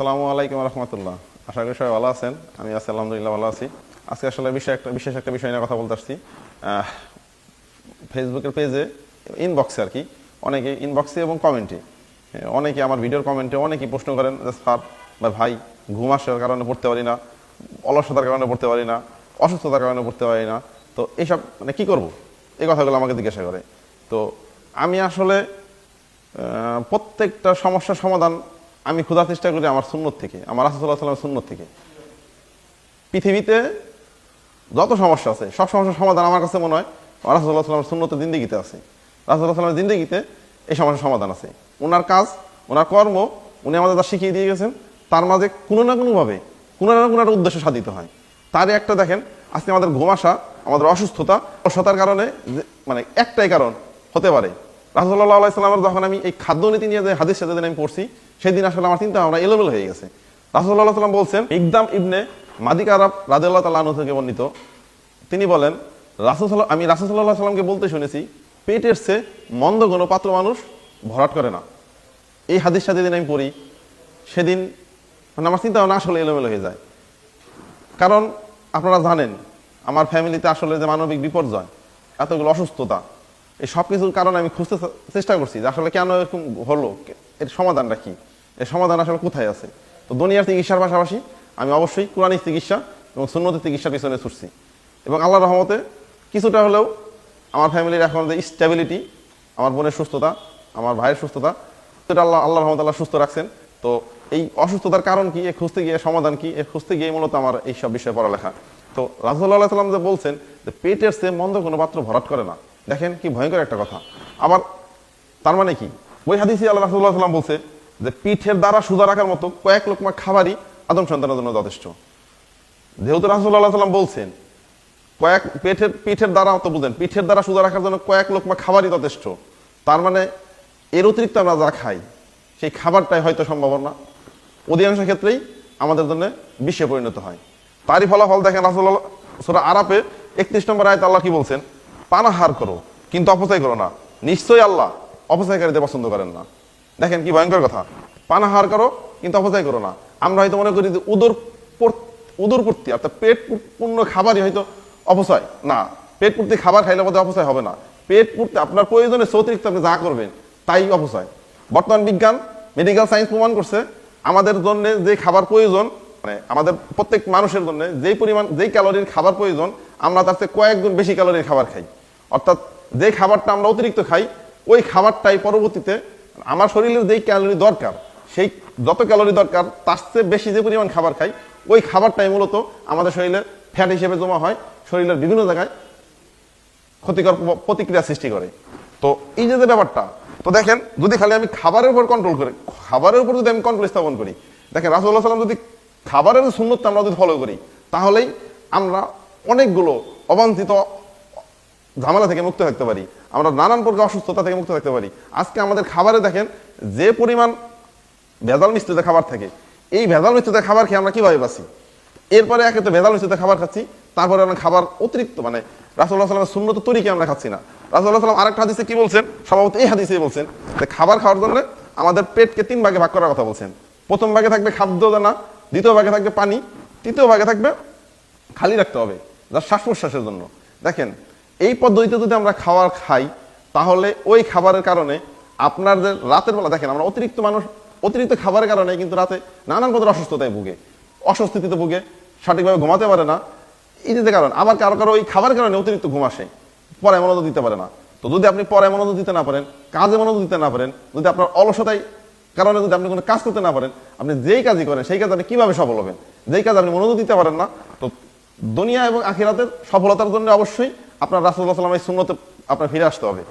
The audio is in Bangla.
আসসালামু আলাইকুম রহমতুল্লাহ। আশা করি সবাই ভালো আছেন। আমি আছি, আলহামদুলিল্লাহ ভালো আছি। আজকে আসলে বিষয় একটা বিশেষ একটা বিষয় নিয়ে কথা বলতে আসছি। ফেসবুকের পেজে ইনবক্সে আর কি, অনেকে ইনবক্সে এবং কমেন্টে অনেকে আমার ভিডিওর কমেন্টে অনেকেই প্রশ্ন করেন যে, স্যার বা ভাই, ঘুম আসার কারণে পড়তে পারি না, অলসতার কারণে পড়তে পারি না, অসুস্থতার কারণে পড়তে পারি না। তো এইসব মানে কী করব? এই কথাগুলো আমাকে জিজ্ঞাসা করে। তো আমি আসলে প্রত্যেকটা সমস্যার সমাধান আমি খোঁজার চেষ্টা করি আমার সুন্নত থেকে, আমার রাসুল্লাহ সাল্লামের সুন্নত থেকে। পৃথিবীতে যত সমস্যা আছে, সব সমস্যার সমাধান আমার কাছে মনে হয় রাসুল্লাহ সাল্লামের সুন্নত জিন্দিগিতে আছে। রাসুল্লাহ সাল্লামের জিন্দিগিতে এই সমস্যার সমাধান আছে। ওনার কাজ, ওনার কর্ম, উনি আমাদের যা শিখিয়ে দিয়ে গেছেন, তার মাঝে কোনো না কোনোভাবে, কোনো না কোনো একটা উদ্দেশ্য সাধিত হয়। তারই একটা দেখেন, আজকে আমাদের ঘুম আসা, আমাদের অসুস্থতা অসুস্থতার কারণে মানে একটাই কারণ হতে পারে। রাসুল্লাহ যখন আমি এই খাদ্যনীতি নিয়ে যে হাদিস সাথে আমি পড়ছি, সেদিন আসলে আমার চিন্তা ভাবনা হয়ে গেছে। রাসুল্লাহ সাল্লাম বলছেন, ইকদাম ইবনে মাদিক আরব তাল্লাহ থেকে বর্ণিত। তিনি বলেন আমি সাল্লামকে বলতে শুনেছি, পেটের সে মন্দ কোনো পাত্র মানুষ ভরাট করে না। এই হাদিস সাথে দিন আমি পড়ি, সেদিন মানে আমার চিন্তা ভাবনা আসলে এলোমেলো হয়ে যায়। কারণ আপনারা জানেন, আমার ফ্যামিলিতে আসলে যে মানবিক বিপর্যয়, এতগুলো অসুস্থতা এই সব কিছুর কারণে আমি খুঁজতে চেষ্টা করছি যে আসলে কেন এরকম হলো? এর সমাধানটা কি? এর সমাধান আসলে কোথায় আছে? তো দুনিয়ার চিকিৎসার পাশাপাশি আমি অবশ্যই কোরআনিক চিকিৎসা এবং সুন্নতের চিকিৎসার পিছনে ছুটছি। এবং আল্লাহ রহমতে কিছুটা হলেও আমার ফ্যামিলির এখন যে স্টেবিলিটি আমার বোনের সুস্থতা, আমার ভাইয়ের সুস্থতা, সেটা আল্লাহ আল্লাহ রহমতাল্লাহ সুস্থ রাখছেন। তো এই অসুস্থতার কারণ কি, এ খুঁজতে গিয়ে সমাধান কি, এ খুঁজতে গিয়ে মূলত আমার এই সব বিষয়ে পড়ালেখা। তো রাজুল্লাহ সাল্লাম যে বলছেন যে পেটের সে মন্দ কোনো পাত্র ভরাট করে না। দেখেন কি ভয়ঙ্কর একটা কথা। আবার তার মানে কি? ওই হাদিসি আল্লাহ রাসুল্লাহ সাল্লাম বলছে যে পিঠের দ্বারা সুদা রাখার মতো কয়েক লোকমা খাবারই আদম সন্তানের জন্য যথেষ্ট। যেহেতু রাসুল্লাহ সাল্লাম বলছেন, কয়েক পেটের পিঠের দ্বারা তো বুঝেন, পিঠের দ্বারা সুদা রাখার জন্য কয়েক লোকমা খাবারই যথেষ্ট। তার মানে এর অতিরিক্ত আমরা যা খাই, সেই খাবারটাই হয়তো সম্ভাবনা অধিকাংশ ক্ষেত্রেই আমাদের জন্য বিশ্বে পরিণত হয়। তারই ফলাফল দেখেন রাসুল্লাহ সুরা আরাপে একত্রিশ নম্বর আয়ত আল্লাহ কি বলছেন? পানাহার করো, কিন্তু অপচয় করো না। নিশ্চয়ই আল্লাহ অপচয়কারীদের পছন্দ করেন না। দেখেন কি ভয়ঙ্কর কথা। পানাহার করো, কিন্তু অপচয় করো না। আমরা হয়তো মনে করি যে উদর উদর পূর্তি, অর্থাৎ পেট পূর- পূর্ণ খাবারই হয়তো অপচয়। না, পেট পূর্তি খাবার খাইলে বোধহয় অপচয় হবে না। পেট পূর্তি, আপনার প্রয়োজনে অতিরিক্ত আপনি যা করবেন, তাই অপচয়। বর্তমান বিজ্ঞান মেডিকেল সায়েন্স প্রমাণ করছে, আমাদের জন্য যে খাবার প্রয়োজন মানে আমাদের প্রত্যেক মানুষের জন্য যেই পরিমাণ যেই ক্যালোরির খাবার প্রয়োজন, আমরা তার চেয়ে কয়েক গুণ বেশি ক্যালোরির খাবার খাই। অর্থাৎ যে খাবারটা আমরা অতিরিক্ত খাই, ওই খাবারটাই পরবর্তীতে আমার শরীরের যেই ক্যালোরি দরকার, সেই যত ক্যালোরি দরকার, তার চেয়ে বেশি যে পরিমাণ খাবার খাই, ওই খাবারটাই মূলত আমাদের শরীরে ফ্যাট হিসেবে জমা হয়, শরীরের বিভিন্ন জায়গায় ক্ষতিকর প্রতিক্রিয়া সৃষ্টি করে। তো এই যে ব্যাপারটা, তো দেখেন, যদি খালি আমি খাবারের উপর কন্ট্রোল করি, খাবারের উপর যদি আমি কন্ট্রোল স্থাপন করি, দেখেন রাসুল্লাহ সাল্লাম যদি খাবারের শূন্যতা আমরা যদি ফলো করি, তাহলেই আমরা অনেকগুলো অবাঞ্ছিত ঝামেলা থেকে মুক্ত থাকতে পারি। আমরা নানান প্রকার অসুস্থতা থেকে মুক্ত থাকতে পারি। আজকে আমাদের খাবারে দেখেন, যে পরিমাণ ভেজাল মিশ্রিত খাবার থাকে, এই ভেজাল মিশ্রিত খাবার খেয়ে আমরা কীভাবে বাঁচি? এরপরে একে তো ভেজাল মিশ্রিত খাবার খাচ্ছি, তারপরে আমরা খাবার অতিরিক্ত মানে রাসুল্লাহ সাল্লামের শূন্যত তরিকে আমরা খাচ্ছি না। রাসুল্লাহ সাল্লাম আরেকটা হাদিসে কি বলছেন? সম্ভবত এই হাদিসে বলছেন যে খাবার খাওয়ার জন্য আমাদের পেটকে তিন ভাগে ভাগ করার কথা বলছেন। প্রথম ভাগে থাকবে খাদ্য দানা, দ্বিতীয় ভাগে থাকবে পানি, তৃতীয় ভাগে থাকবে খালি রাখতে হবে, যা শ্বাস প্রশ্বাসের জন্য। দেখেন এই পদ্ধতিতে যদি আমরা খাবার খাই, তাহলে ওই খাবারের কারণে আপনার যে রাতের বেলা, দেখেন আমরা অতিরিক্ত মানুষ, অতিরিক্ত খাবারের কারণে কিন্তু রাতে নানান পদের অসুস্থতায় ভুগে। অস্বস্তিতে ভুগে, সঠিকভাবে ঘুমাতে পারে না। যে কারণ, আবার কারও কারও ওই খাবারের কারণে অতিরিক্ত ঘুম আসে। পরে মনোযোগ দিতে পারে না। তো যদি আপনি পরে মনোযোগ দিতে না পারেন, কাজে মনোযোগ দিতে না পারেন, যদি আপনার অলসতায় কারণে যদি আপনি কোনো কাজ করতে না পারেন, আপনি যেই কাজই করেন, সেই কাজ আপনি কীভাবে সফল হবেন? যেই কাজ আপনি মনোযোগ দিতে পারেন না, তো দুনিয়া এবং আখিরাতের সফলতার জন্য অবশ্যই আপনার রাসুল্লাহ সাল্লাম এই শূন্যতে আপনার ফিরে আসতে হবে।